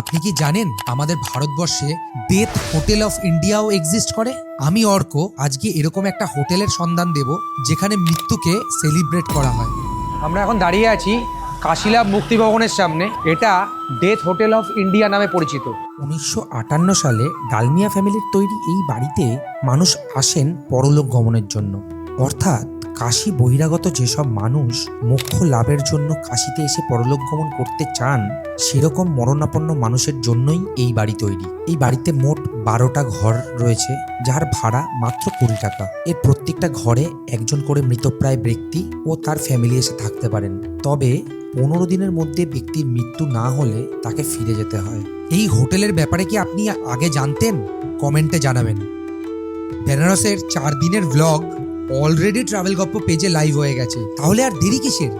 আপনি কি জানেন আমাদের ভারতবর্ষে ডেথ হোটেল অফ ইন্ডিয়াও এক্সিস্ট করে? আমি অর্ক আজকে এরকম একটা হোটেলের সন্ধান দেব যেখানে মৃত্যুকে সেলিব্রেট করা হয়। আমরা এখন দাঁড়িয়ে আছি কাশিলাভ মুক্তি ভবনের সামনে। এটা ডেথ হোটেল অফ ইন্ডিয়া নামে পরিচিত। উনিশশো আটান্ন সালে ডালমিয়া ফ্যামিলির তৈরি এই বাড়িতে মানুষ আসেন পরলোক গমনের জন্য। অর্থাৎ কাশী বহিরাগত যেসব মানুষ মোক্ষ লাভের জন্য কাশিতে এসে পরলোক গমন করতে চান, সেরকম মরণাপন্ন মানুষের জন্যই এই বাড়ি তৈরি। এই বাড়িতে মোট বারোটা ঘর রয়েছে, যার ভাড়া মাত্র কুড়ি টাকা। এর প্রত্যেকটা ঘরে একজন করে মৃতপ্রায় ব্যক্তি ও তার ফ্যামিলি এসে থাকতে পারেন। তবে পনেরো দিনের মধ্যে ব্যক্তির মৃত্যু না হলে তাকে ফিরে যেতে হয়। এই হোটেলের ব্যাপারে কি আপনি আগে জানতেন? কমেন্টে জানাবেন। বেনারসের চার দিনের ব্লগ অলরেডি ট্রাভেল গপ্প পেজে লাইভ হয়ে গেছে। তাহলে আর দেরি কিসের?